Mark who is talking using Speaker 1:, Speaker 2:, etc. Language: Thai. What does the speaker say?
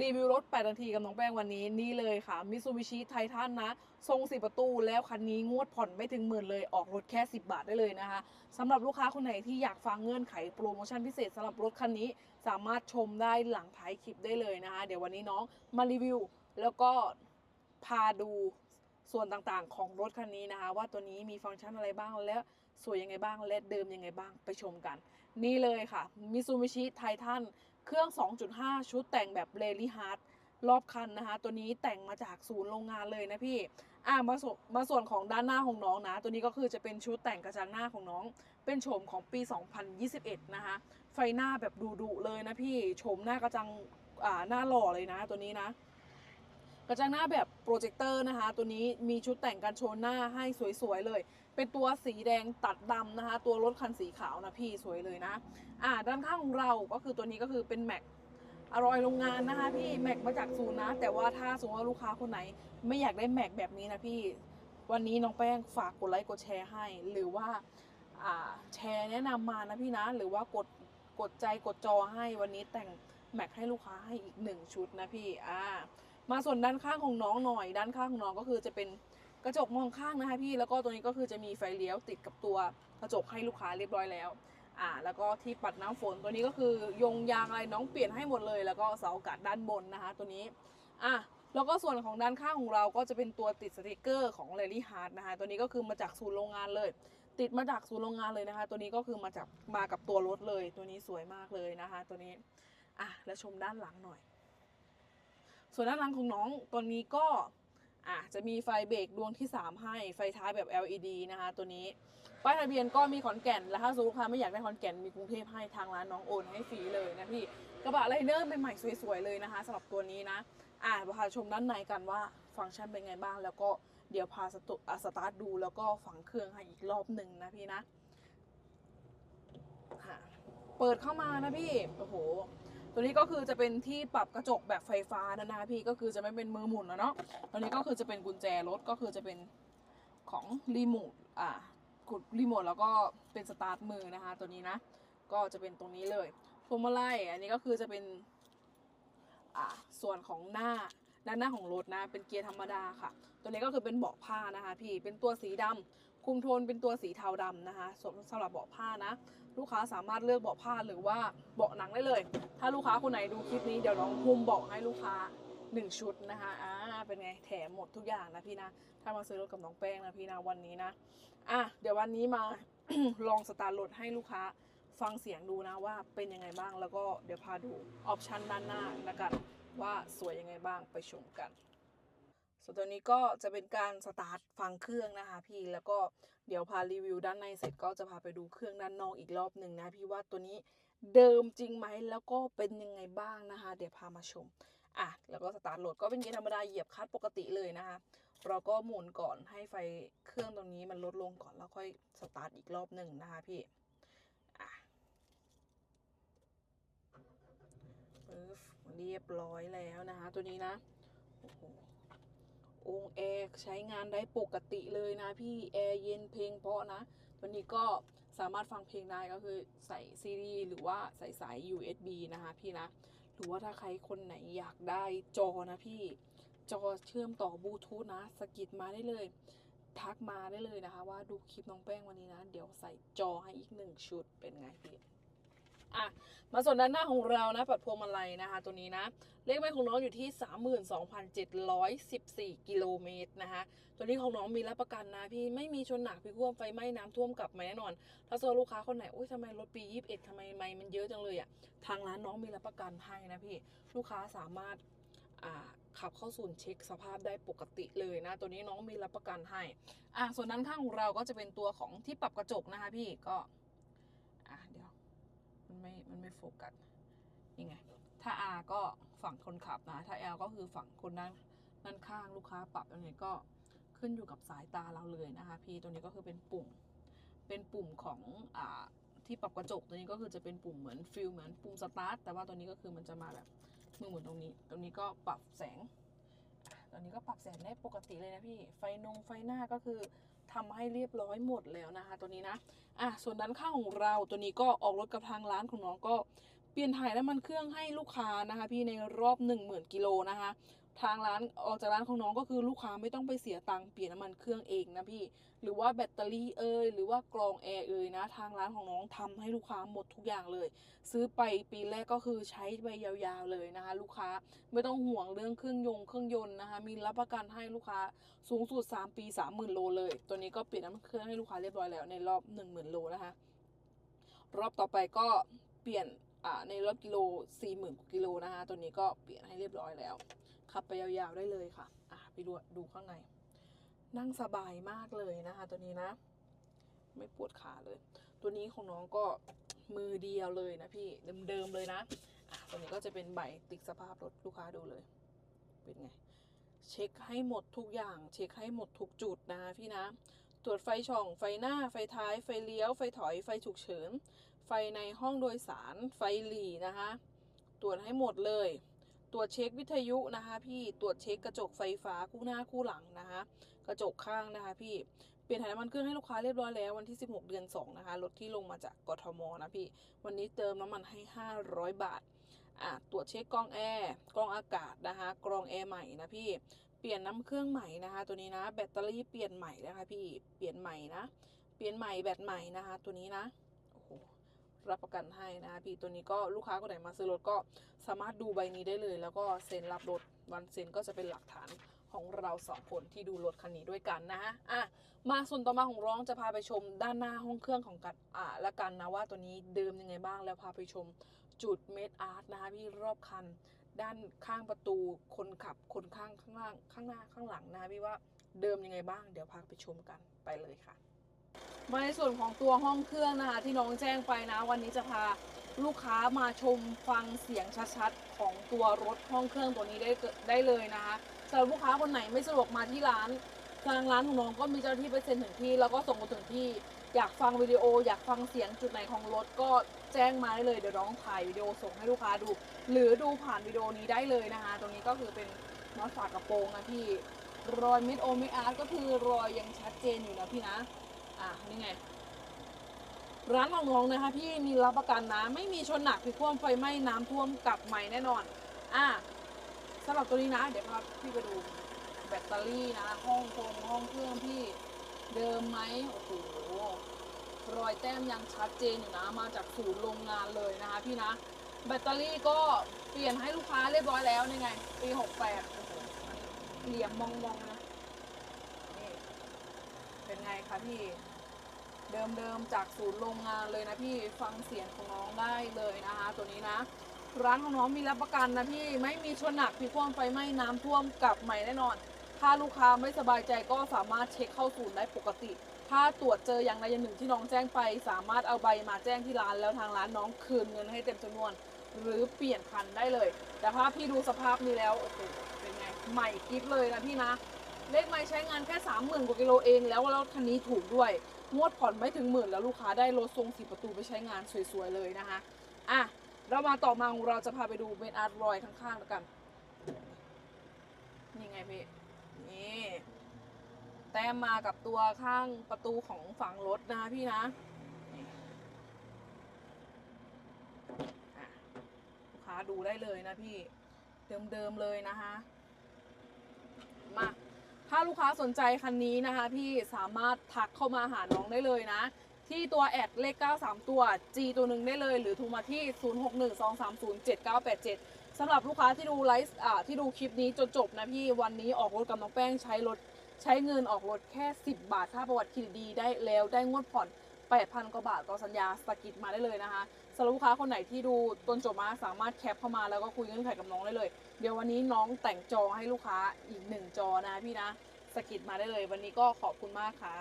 Speaker 1: รีวิวรถ 8 นาทีกับน้องแป้งวันนี้นี่เลยค่ะมิซูบิชิไททันนะ ทรง 4 ประตูแล้วคันนี้งวดผ่อนไม่ถึงหมื่นเลยออกรถแค่ 10 บาทได้เลยนะคะสำหรับลูกค้าคนไหนที่อยากฟังเงื่อนไขโปรโมชั่นพิเศษสำหรับรถคันนี้ สามารถชมได้หลังท้ายคลิปได้เลยนะคะ เดี๋ยววันนี้น้องมารีวิว แล้วก็พาดูส่วนต่างๆ ของรถคันนี้นะคะ ว่าตัวนี้มีฟังก์ชันอะไรบ้างและสวยยังไงบ้างและเดิมยังไงบ้างไปชมกัน นี่เลยค่ะมิซูบิชิไททัน เครื่อง 2.5 ชุดแต่งแบบเลลี่ฮาร์ดรอบคันนะคะ ตัวนี้แต่งมาจากศูนย์โรงงานเลยนะพี่อ่ามาส่วนมาส่วนของด้านหน้าของน้องนะ ตัวนี้ก็คือจะเป็นชุดแต่งกระจังหน้าของน้อง เป็นโฉมของปี 2021 นะคะ ไฟหน้าแบบดุๆเลยนะพี่โฉมหน้ากระจังอ่าหน้าหล่อเลยนะตัวนี้นะ กระจังหน้าแบบโปรเจคเตอร์นะคะ ตัวนี้มีชุดแต่งกันชนหน้าให้สวยๆเลย เป็นตัวสีแดงตัดดำนะคะ ตัวรถคันสีขาวนะพี่สวยเลยนะ อ่า ด้านข้างของเราก็คือตัวนี้ก็คือเป็นแม็กอร่อยโรงงานนะคะพี่แม็กมาจากศูนย์นะ แต่ว่าถ้าสมมติว่าลูกค้าคนไหน ไม่อยากได้แม็กแบบนี้นะพี่ วันนี้น้องแป้งฝากกดไลค์กดแชร์ให้ หรือว่าอ่าแชร์แนะนำมานะพี่นะ หรือว่ากดกดใจกดจอให้วันนี้แต่งแม็กให้ลูกค้าให้อีกหนึ่งชุดนะพี่อ่า มาส่วนด้านข้างของน้องหน่อย ด้านข้างของน้องก็คือจะเป็นกระจกมองข้างนะคะพี่แล้วก็ตัวนี้ก็คือจะมีไฟเลี้ยวติดกับตัวกระจกให้ลูกค้าเรียบร้อยแล้วอ่าแล้วก็ที่ปัดน้ำฝนตัวนี้ก็คือยงยางอะไรน้องเปลี่ยนให้หมดเลย แล้วก็เสาอากาศด้านบนนะคะตัวนี้อะแล้วก็ส่วนของด้านข้างของเราก็จะเป็นตัวติดสติกเกอร์ของ l ลลี่ฮาร์ดนะคะตัวนี้ก็คือมาจากศูนย์โรงงานเลย ติดมาจากศูนย์โรงงานเลยนะคะ ตัวนี้ก็คือมาจากมากับตัวรถเลย ตัวนี้สวยมากเลยนะคะ ตัวนี้อะแล้วชมด้านหลังหน่อย ส่วนด้านหลังของน้องตัวนี้ก็อะจะมีไฟเบรกดวงที่ 3 ให้ไฟท้ายแบบ LED นะคะตัวนี้ป้ายทะเบียนก็มีขอนแก่น แล้วถ้าลูกค้าไม่อยากได้ขอนแก่นมีกรุงเทพให้ทางร้านน้องโอนให้ฟรีเลยนะพี่กระบะไลเนอร์ใหม่ๆสวยๆเลยนะคะสำหรับตัวนี้นะอะพาชมด้านในกันว่าฟังก์ชันเป็นไงบ้าง แล้วก็เดี๋ยวพาสตุอะสตาร์ทดูแล้วก็ฝังเครื่องให้อีกรอบหนึ่งนะพี่นะค่ะเปิดเข้ามานะพี่โอ้โห ตัวนี้ก็คือจะเป็นที่ปรับกระจกแบบไฟฟ้านะนะพี่ก็คือจะไม่เป็นมือหมุนนะเนาะตัวนี้ก็คือจะเป็นกุญแจรถก็คือจะเป็นของรีโมทอ่ากดรีโมทแล้วก็เป็นสตาร์ทมือนะคะตัวนี้นะ ก็จะเป็นตรงนี้เลยพวงมาลัยอันนี้ก็คือจะเป็นอ่าส่วนของหน้าด้านหน้าของรถนะ เป็นเกียร์ธรรมดาค่ะ ตัวนี้ก็คือเป็นเบาะผ้านะคะพี่เป็นตัวสีดำ คุมโทนเป็นตัวสีเทาดำนะคะสำหรับเบาะผ้านะ ลูกค้าสามารถเลือกเบาะผ้าหรือว่าเบาะหนังได้เลย ถ้าลูกค้าคนไหนดูคลิปนี้เดี๋ยวน้องหุ้มเบาะให้ลูกค้าหนึ่งชุดนะคะอ่าเป็นไงแถมหมดทุกอย่างนะพี่นะ ถ้ามาซื้อรถกับน้องแป้งนะพี่นะวันนี้นะอะเดี๋ยววันนี้มาลองสตาร์ทรถให้ลูกค้าฟังเสียงดูนะว่าเป็นยังไงบ้างแล้วก็เดี๋ยวพาดูออปชันด้านหน้านะกันว่าสวยยังไงบ้างไปชมกัน ส่วนตัวนี้ก็จะเป็นการสตาร์ทฟังเครื่องนะคะพี่แล้วก็เดี๋ยวพารีวิวด้านในเสร็จก็จะพาไปดูเครื่องด้านนอกอีกรอบหนึ่งนะพี่ว่าตัวนี้เดิมจริงไหมแล้วก็เป็นยังไงบ้างนะคะ เดี๋ยวพามาชมอะแล้วก็สตาร์ทรถก็เป็นเกียร์ธรรมดาเหยียบคลัตช์ปกติเลยนะคะ เราก็หมุนก่อนให้ไฟเครื่องตรงนี้มันลดลงก่อนแล้วค่อยสตาร์ทอีกรอบหนึ่งนะคะพี่อะเรียบร้อยแล้วนะคะ ตัวนี้นะโอ้โห องแอร์ใช้งานได้ปกติเลยนะพี่แอร์เย็นเพลงเพราะนะตัวนี้ก็สามารถฟังเพลงได้ก็คือใส่ซีดีหรือว่าใส่สาย USB นะคะพี่นะ หรือว่าถ้าใครคนไหนอยากได้จอนะพี่ จอเชื่อมต่อบลูทูธนะสกิดมาได้เลย ทักมาได้เลยนะคะ ว่าดูคลิปน้องแป้งวันนี้นะ เดี๋ยวใส่จอให้อีกหนึ่งชุดเป็นไงพี่ อะมาส่วนด้านหน้าของเรานะปัดพวงมาลัยนะคะ ตัวนี้นะ เลขไม้ของน้องอยู่ที่ 32,714 กิโลเมตรนะคะตัวนี้ของน้องมีรับประกันนะพี่ไม่มีชนหนักพี่ท่วมไฟไหม้น้ำท่วมกลับมาแน่นอน ถ้าโซลูกค้าคนไหนโอ้ยทำไมรถปี 21ทำไมไม่มันเยอะจังเลยอะ่ะทางร้านน้องมีรับประกันให้นะพี่ลูกค้าสามารถขับเข้าศูนย์เช็คสภาพได้ปกติเลยนะ ตัวนี้น้องมีรับประกันให้อะส่วนด้านข้างของเราก็จะเป็นตัวของที่ปรับกระจกนะคะพี่ก็อะเดี๋ยว มันไม่มันไม่โฟกัสนี่ไง ถ้า R ก็ฝั่งคนขับนะ ถ้า L ก็คือฝั่งคนด้านด้านข้างลูกค้าปรับยังไงก็ขึ้นอยู่กับสายตาเราเลยนะคะ พี่ตัวนี้ก็คือเป็นปุ่ม เป็นปุ่มของอ่าที่ปรับกระจกตัวนี้ก็คือจะเป็นปุ่มเหมือนฟิลเหมือนปุ่มสตาร์ทแต่ว่าตัวนี้ก็คือมันจะมาแบบมือหมุนตรงนี้ ตรงนี้ก็ปรับแสงตอนนี้ก็ปรับแสงได้ปกติเลยนะพี่ ไฟนงไฟหน้าก็คือ ทำให้เรียบร้อยหมดแล้วนะคะ ตัวนี้นะอะส่วนด้านข้างของเราตัวนี้ก็ออกรถกับทางร้านของน้องก็เปลี่ยนถ่ายน้ำมันเครื่องให้ลูกค้านะคะ พี่ในรอบ 1 0,000 กิโลนะคะ ทางร้านออกจากร้านของน้องก็คือลูกค้าไม่ต้องไปเสียตังค์เปลี่ยนน้ำมันเครื่องเองนะพี่ หรือว่าแบตเตอรี่เอ่ยหรือว่ากรองแอร์เอ่ยนะ ทางร้านของน้องทำให้ลูกค้าหมดทุกอย่างเลย ซื้อไปปีแรกก็คือใช้ไปยาวๆเลยนะคะ ลูกค้าไม่ต้องห่วงเรื่องเครื่องยงเครื่องยนต์นะคะ มีรับประกันให้ลูกค้าสูงสุด 3 ปี 30,000 โลเลย ตัวนี้ก็เปลี่ยนน้ำมันเครื่องให้ลูกค้าเรียบร้อยแล้วในรอบ 10,000 โลนะคะรอบต่อไปก็เปลี่ยนในรอบกิโล 40,000กว่ากิโลนะคะตัวนี้ก็เปลี่ยนให้เรียบร้อยแล้ว ขับไปยาวๆได้เลยค่ะอะไปดูดูข้างใน นั่งสบายมากเลยนะคะ ตัวนี้นะ ไม่ปวดขาเลย ตัวนี้ของน้องก็มือเดียวเลยนะพี่เดิมๆเลยนะอะตัวนี้ก็จะเป็นใบติดสภาพรถลูกค้าดูเลย เป็นไง เช็คให้หมดทุกอย่าง เช็คให้หมดทุกจุดนะพี่นะตรวจไฟช่อง ไฟหน้า ไฟท้าย ไฟเลี้ยว ไฟถอย ไฟฉุกเฉิน ไฟในห้องโดยสาร ไฟหลีนะคะ ตรวจให้หมดเลย ตรวจเช็ควิทยุนะคะ พี่ตรวจเช็คกระจกไฟฟ้าคู่หน้าคู่หลังนะคะ กระจกข้างนะคะ พี่เปลี่ยนถ่ายน้ำมันเครื่องให้ลูกค้าเรียบร้อยแล้ววันที่ 16 เดือน 2 นะคะรถที่ลงมาจากกทมนะพี่ วันนี้เติมน้ำมันให้ 500 บาทอะตรวจเช็คกล้องแอร์กล้องอากาศนะคะกรองแอร์ใหม่นะพี่เปลี่ยนน้ำเครื่องใหม่นะคะ ตัวนี้นะ แบตเตอรี่เปลี่ยนใหม่นะคะพี่เปลี่ยนใหม่นะ เปลี่ยนใหม่แบตใหม่นะคะ ตัวนี้นะ รับประกันให้นะคะพี่ตัวนี้ก็ลูกค้าคนไหนมาซื้อรถก็สามารถดูใบนี้ได้เลย แล้วก็เซ็นรับรถวันเซ็นก็จะเป็นหลักฐานของเราสองคนที่ดูรถคันนี้ด้วยกันนะฮะอะมาส่วนต่อมาของร้องจะพาไปชมด้านหน้าห้องเครื่องของกันอ่าละกันนะว่าตัวนี้เดิมยังไงบ้างแล้วพาไปชมจุดเมดอาร์ตนะคะพี่รอบคัน ด้านข้างประตูคนขับคนข้างข้างล่างข้างหน้าข้างหลังนะคะพี่ว่าเดิมยังไงบ้าง เดี๋ยวพาไปชมกันไปเลยค่ะ มาในส่วนของตัวห้องเครื่องนะคะ ที่น้องแจ้งไปนะ วันนี้จะพาลูกค้ามาชมฟังเสียงชัดๆ ของตัวรถห้องเครื่องตัวนี้ได้เกิดได้เลยนะคะสำหรับลูกค้าคนไหนไม่สะดวกมาที่ร้านทางร้านของน้องก็มีเจ้าหน้าที่ไปเซ็นถึงที่ แล้วก็ส่งมาถึงที่อยากฟังวิดีโอ อยากฟังเสียงจุดไหนของรถก็แจ้งมาได้เลยเดี๋ยวน้องถ่ายวิดีโอส่งให้ลูกค้าดู หรือดูผ่านวิดีโอนี้ได้เลยนะคะ ตรงนี้ก็คือเป็นน็อตฝากระโปรงนะพี่รอยมิดโอมิอาร์ก็คือรอยยังชัดเจนอยู่นะพี่นะ อะนี่ไง ร้านของน้องนะคะพี่มีรับประกันนะ ไม่มีชนหนักพิท่วมไฟไหม้น้ำท่วมกลับใหม่แน่นอน อะสำหรับตัวนี้นะ เดี๋ยวพาพี่ไปดูแบตเตอรี่นะ ห้องโคงห้องเครื่องพี่เดิมไหมโอ้โหรอยแต้มยังชัดเจนอยู่นะ มาจากศูนย์โรงงานเลยนะคะพี่นะ แบตเตอรี่ก็เปลี่ยนให้ลูกค้าเรียบร้อยแล้วนี่ไง ปี68โอ้โหเหลี่ยมมองๆนะ นี่ เป็นไงคะพี่ เดิมๆจากศูนย์โรงงานเลยนะพี่ฟังเสียงของน้องได้เลยนะคะ ตัวนี้นะ ร้านของน้องมีรับประกันนะพี่ไม่มีชนหนักพิท่วมไฟไหม้น้ำท่วมกลับใหม่แน่นอน ถ้าลูกค้าไม่สบายใจก็สามารถเช็คเข้าศูนย์ได้ปกติ ถ้าตรวจเจออย่างใดอย่างหนึ่งที่น้องแจ้งไป สามารถเอาใบมาแจ้งที่ร้านแล้วทางร้านน้องคืนเงินให้เต็มจำนวน หรือเปลี่ยนคันได้เลย แต่ถ้าพี่ดูสภาพนี้แล้วโอ้โหเป็นไงใหม่กิ๊บเลยนะพี่นะเลขไม่ใช้งานแค่สามหมื่นกว่ากิโลเองแล้วแล้วคันนี้ถูกด้วย งวดผ่อนไม่ถึงหมื่นแล้วลูกค้าได้รถทรงสีประตูไปใช้งานสวยๆเลยนะคะอะเรามาต่อมาเราจะพาไปดูเมนอาร์ตรอยข้างๆแล้วกันนี่ไงพี่นี่แต้มมากับตัวข้างประตูของฝั่งรถนะพี่นะนี่อะลูกค้าดูได้เลยนะพี่ เดิมๆเลยนะคะมา ถ้าลูกค้าสนใจคันนี้นะคะ พี่สามารถทักเข้ามาหาน้องได้เลยนะ ที่ตัวแอดเลข 93 ตัว G ตัวหนึ่งได้เลยหรือโทรมาที่ 0612307987สำหรับลูกค้าที่ดูไลฟ์อ่าที่ดูคลิปนี้จนจบนะพี่วันนี้ออกรถกับน้องแป้งใช้รถใช้เงินออกรถแค่ 10 บาท ถ้าประวัติเครดิตดีได้แล้วได้งวดผ่อน 8,000 กว่าบาทต่อสัญญาสกิดมาได้เลยนะคะสำหรับลูกค้าคนไหนที่ดูต้นจบมาสามารถแคปเข้ามาแล้วก็คุยเงื่อนไขกับน้องได้เลย เดี๋ยววันนี้น้องแต่งจอให้ลูกค้าอีกหนึ่งจอนะพี่นะสกิดมาได้เลย วันนี้ก็ขอบคุณมากค่ะ